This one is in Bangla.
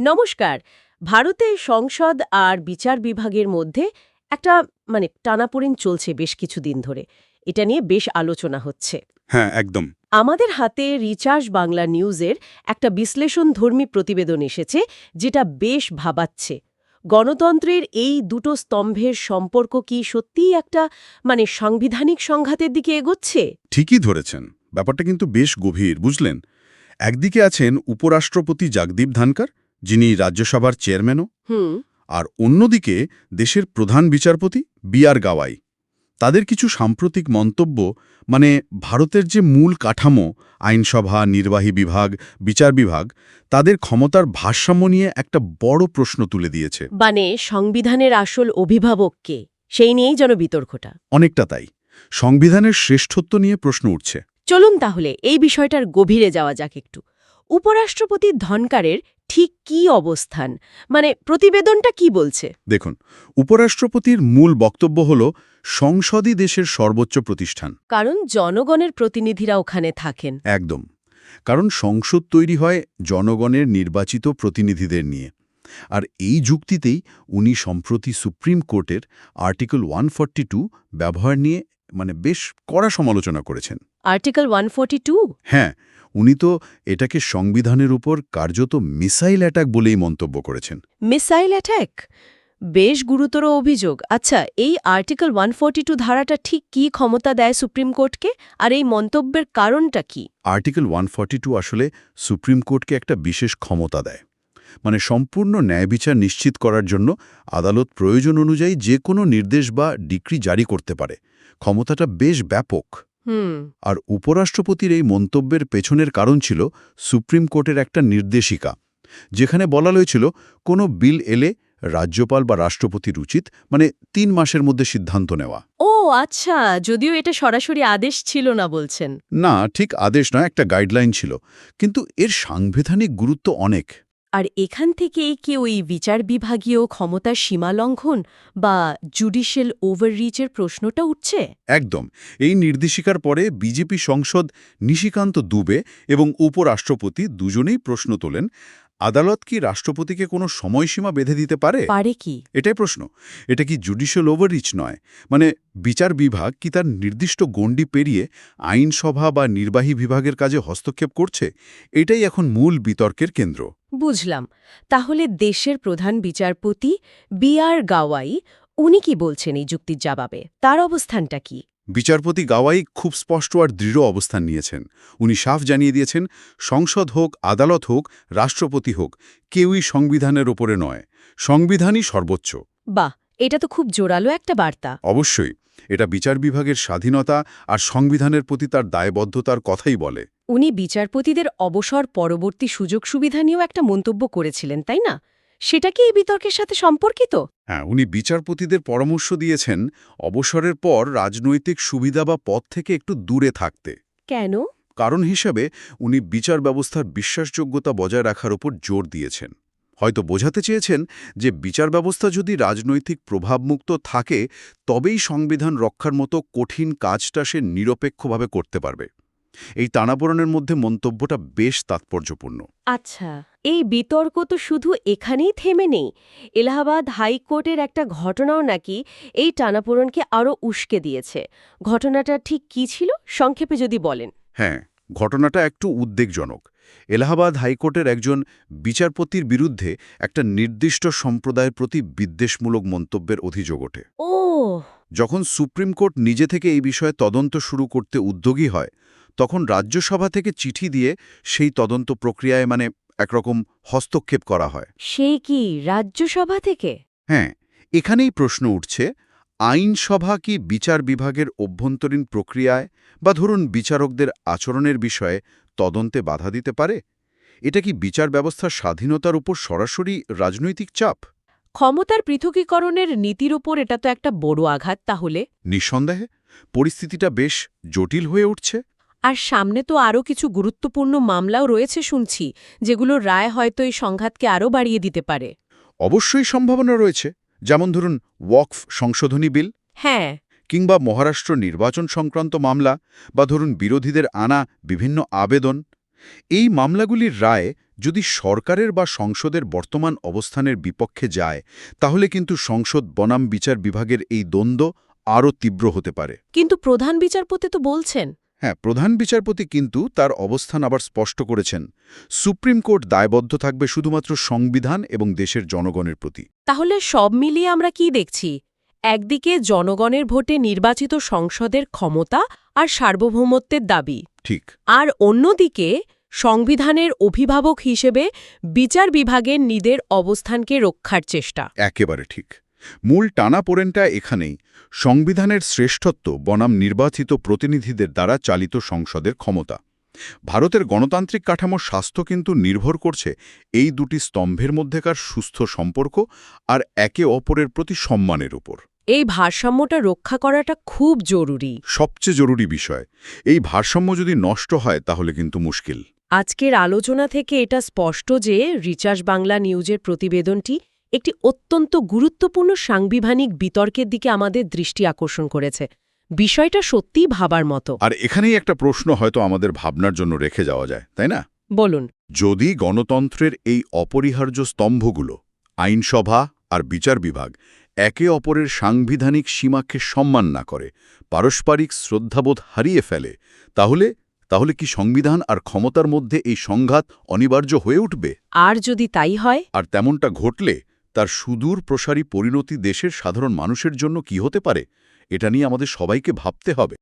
নমস্কার। ভারতে সংসদ আর বিচার বিভাগের মধ্যে একটা মানে টানাপোড়েন চলছে বেশ কিছুদিন ধরে। এটা নিয়ে বেশ আলোচনা হচ্ছে। হ্যাঁ একদম। আমাদের হাতে রিচার্জ বাংলা নিউজের একটা বিশ্লেষণধর্মী প্রতিবেদন এসেছে যেটা বেশ ভাবাচ্ছে। গণতন্ত্রের এই দুটো স্তম্ভের সম্পর্ক কি সত্যিই একটা মানে সাংবিধানিক সংঘাতের দিকে এগোচ্ছে? ঠিকই ধরেছেন। ব্যাপারটা কিন্তু বেশ গভীর বুঝলেন? একদিকে আছেন উপরাষ্ট্রপতি জাগদীপ ধানকার যিনি রাজ্যসভার চেয়ারম্যানও হুম। আর অন্যদিকে দেশের প্রধান বিচারপতি বি আর গাওয়াই। তাদের কিছু সাম্প্রতিক মন্তব্য মানে ভারতের যে মূল কাঠামো আইনসভা নির্বাহী বিভাগ বিচার বিভাগ তাদের ক্ষমতার ভারসাম্য নিয়ে একটা বড় প্রশ্ন তুলে দিয়েছে। মানে সংবিধানের আসল অভিভাবককে সেই নিয়েই যেন বিতর্কটা। অনেকটা তাই। সংবিধানের শ্রেষ্ঠত্ব নিয়ে প্রশ্ন উঠছে। চলুন তাহলে এই বিষয়টার গভীরে যাওয়া যাক একটু। উপরাষ্ট্রপতি ধনকারের ঠিক কি অবস্থান? মানে প্রতিবেদনটা কি বলছে? দেখুন উপরাষ্ট্রপতির মূল বক্তব্য হল সংসদই দেশের সর্বোচ্চ প্রতিষ্ঠান। কারণ জনগণের প্রতিনিধিরা ওখানে থাকেন। একদম। কারণ সংসদ তৈরি হয় জনগণের নির্বাচিত প্রতিনিধিদের নিয়ে। আর এই যুক্তিতেই উনি সম্প্রতি সুপ্রিম কোর্টের আর্টিকেল ওয়ান ব্যবহার নিয়ে মানে বেশ কড়া সমালোচনা করেছেন। আর্টিকেল ওয়ান হ্যাঁ উনি তো এটাকে সংবিধানের উপর কার্যত মিসাইল অ্যাটাক বলেই মন্তব্য করেছেন। মিসাইল অ্যাট্যাক বেশ গুরুতর অভিযোগ। আচ্ছা এই আর্টিকেল ওয়ান ধারাটা ঠিক কি ক্ষমতা দেয় সুপ্রিম কোর্টকে? আর এই মন্তব্যের কারণটা কি? আর্টিকেল ওয়ান আসলে সুপ্রিম কোর্টকে একটা বিশেষ ক্ষমতা দেয়। মানে সম্পূর্ণ ন্যায় বিচার নিশ্চিত করার জন্য আদালত প্রয়োজন অনুযায়ী যে কোনো নির্দেশ বা ডিক্রি জারি করতে পারে। ক্ষমতাটা বেশ ব্যাপক। আর উপরাষ্ট্রপতির এই মন্তব্যের পেছনের কারণ ছিল সুপ্রিম কোর্টের একটা নির্দেশিকা যেখানে বলা হয়েছিল কোনো বিল এলে রাজ্যপাল বা রাষ্ট্রপতির উচিত মানে তিন মাসের মধ্যে সিদ্ধান্ত নেওয়া। ও আচ্ছা যদিও এটা সরাসরি আদেশ ছিল না বলছেন। না ঠিক আদেশ নয় একটা গাইডলাইন ছিল। কিন্তু এর সাংবিধানিক গুরুত্ব অনেক। আর এখান থেকেই কি ওই বিচার বিভাগীয় ক্ষমতার সীমালঙ্ঘন বা জুডিশিয়াল ওভাররিচের প্রশ্নটা উঠছে? একদম। এই নির্দেশিকার পরে বিজেপি সংসদ নিশিকান্ত দুবে এবং উপরাষ্ট্রপতি দুজনেই প্রশ্ন তোলেন আদালত কি রাষ্ট্রপতিকে কোনো সময়সীমা বেঁধে দিতে পারে? পারে কি? এটাই প্রশ্ন। এটা কি জুডিশিয়াল ওভাররিচ নয়? মানে বিচার বিভাগ কি তার নির্দিষ্ট গণ্ডি পেরিয়ে আইনসভা বা নির্বাহী বিভাগের কাজে হস্তক্ষেপ করছে? এটাই এখন মূল বিতর্কের কেন্দ্র। বুঝলাম। তাহলে দেশের প্রধান বিচারপতি বি আর গাওয়াই উনি কি বলছেন এই যুক্তির জবাবে? তার অবস্থানটা কি? বিচারপতি গাওয়াই খুব স্পষ্ট আর দৃঢ় অবস্থান নিয়েছেন। উনি সাফ জানিয়ে দিয়েছেন সংসদ হোক আদালত হোক রাষ্ট্রপতি হোক কেউই সংবিধানের ওপরে নয়। সংবিধানই সর্বোচ্চ। বাহ! এটা তো খুব জোরালো একটা বার্তা। অবশ্যই এটা বিচার বিভাগের স্বাধীনতা আর সংবিধানের প্রতি তার দায়বদ্ধতার কথাই বলে। উনি বিচারপতিদের অবসর পরবর্তী সুযোগ সুবিধা নিয়েও একটা মন্তব্য করেছিলেন তাই না? সেটা কি এই বিতর্কের সাথে সম্পর্কিত? হ্যাঁ উনি বিচারপতিদের পরামর্শ দিয়েছেন অবসরের পর রাজনৈতিক সুবিধা বা পদ থেকে একটু দূরে থাকতে। কেন? কারণ হিসাবে উনি বিচার ব্যবস্থার বিশ্বাসযোগ্যতা বজায় রাখার উপর জোর দিয়েছেন। হয়তো বোঝাতে চেয়েছেন যে বিচার ব্যবস্থা যদি রাজনৈতিক প্রভাবমুক্ত থাকে তবেই সংবিধান রক্ষার মতো কঠিন কাজটা সে নিরপেক্ষভাবে করতে পারবে। এই টানাপোড়নের মধ্যে মন্তব্যটা বেশ তাৎপর্যপূর্ণ। আচ্ছা এই বিতর্ক তো শুধু এখানেই থেমে নেই। এলাহাবাদ হাইকোর্টের একটা ঘটনাও নাকি এই টানাপোড়নকে আরও উস্কে দিয়েছে। ঘটনাটা ঠিক কি ছিল? সংক্ষেপে যদি বলেন। হ্যাঁ ঘটনাটা একটু উদ্বেগজনক। এলাহাবাদ হাইকোর্টের একজন বিচারপতির বিরুদ্ধে একটা নির্দিষ্ট সম্প্রদায়ের প্রতি বিদ্বেষমূলক মন্তব্যের অভিযোগ ওঠে। যখন সুপ্রিম কোর্ট নিজে থেকে এই বিষয়ে তদন্ত শুরু করতে উদ্যোগী হয় তখন রাজ্যসভা থেকে চিঠি দিয়ে সেই তদন্ত প্রক্রিয়ায় মানে একরকম হস্তক্ষেপ করা হয়। সেই কি রাজ্যসভা থেকে? হ্যাঁ এখানেই প্রশ্ন উঠছে আইনসভা কি বিচার বিভাগের অভ্যন্তরীণ প্রক্রিয়ায় বা ধরুন বিচারকদের আচরণের বিষয়ে তদন্তে বাধা দিতে পারে? এটা কি বিচার ব্যবস্থার স্বাধীনতার উপর সরাসরি রাজনৈতিক চাপ? ক্ষমতার পৃথকীকরণের নীতির ওপর এটা তো একটা বড় আঘাত তাহলে? নিঃসন্দেহে পরিস্থিতিটা বেশ জটিল হয়ে উঠছে। আর সামনে তো আরও কিছু গুরুত্বপূর্ণ মামলাও রয়েছে শুনছি যেগুলো রায় হয়তো এই সংঘাতকে আরও বাড়িয়ে দিতে পারে। অবশ্যই সম্ভাবনা রয়েছে যেমন ধরুন ওয়াকফ সংশোধনী বিল। হ্যাঁ। কিংবা মহারাষ্ট্র নির্বাচন সংক্রান্ত মামলা বা ধরুন বিরোধীদের আনা বিভিন্ন আবেদন এই মামলাগুলির রায় যদি সরকারের বা সংসদের বর্তমান অবস্থানের বিপক্ষে যায় তাহলে কিন্তু সংসদ বনাম বিচার বিভাগের এই দ্বন্দ্ব আরও তীব্র হতে পারে। কিন্তু প্রধান বিচারপতি তো বলছেন। হ্যাঁ প্রধান বিচারপতি কিন্তু তার অবস্থান আবার স্পষ্ট করেছেন। সুপ্রিম কোর্ট দায়বদ্ধ থাকবে শুধুমাত্র সংবিধান এবং দেশের জনগণের প্রতি। তাহলে সব মিলিয়ে আমরা কি দেখছি? একদিকে জনগণের ভোটে নির্বাচিত সংসদের ক্ষমতা আর সার্বভৌমত্বের দাবি। ঠিক। আর অন্যদিকে সংবিধানের অভিভাবক হিসেবে বিচার বিভাগের নিদের অবস্থানকে রক্ষার চেষ্টা। একেবারে ঠিক। মূল টানাপোড়েনটা এখানেই। সংবিধানের শ্রেষ্ঠত্ব বনাম নির্বাচিত প্রতিনিধিদের দ্বারা চালিত সংসদের ক্ষমতা। ভারতের গণতান্ত্রিক কাঠামোর স্বাস্থ্য কিন্তু নির্ভর করছে এই দুটি স্তম্ভের মধ্যেকার সুস্থ সম্পর্ক আর একে অপরের প্রতি সম্মানের উপর। এই ভারসাম্যটা রক্ষা করাটা খুব জরুরি। সবচেয়ে জরুরি বিষয় এই ভারসাম্য যদি নষ্ট হয় তাহলে কিন্তু মুশকিল। আজকের আলোচনা থেকে এটা স্পষ্ট যে রিচার্জ বাংলা নিউজের প্রতিবেদনটি একটি অত্যন্ত গুরুত্বপূর্ণ সাংবিধানিক বিতর্কের দিকে আমাদের দৃষ্টি আকর্ষণ করেছে। বিষয়টা সত্যিই ভাবার মতো। আর এখানেই একটা প্রশ্ন হয়তো আমাদের ভাবনার জন্য রেখে যাওয়া যায় তাই না? বলুন। যদি গণতন্ত্রের এই অপরিহার্য স্তম্ভগুলো আইনসভা আর বিচার বিভাগ একে অপরের সাংবিধানিক সীমাকে সম্মান না করে পারস্পরিক শ্রদ্ধাবোধ হারিয়ে ফেলে তাহলে তাহলে কি সংবিধান আর ক্ষমতার মধ্যে এই সংঘাত অনিবার্য হয়ে উঠবে? আর যদি তাই হয়? আর তেমনটা ঘটলে তার সুদূর প্রসারী পরিণতি দেশের সাধারণ মানুষের জন্য কি হতে পারে? এটা নিয়ে আমাদের সবাইকে ভাবতে হবে।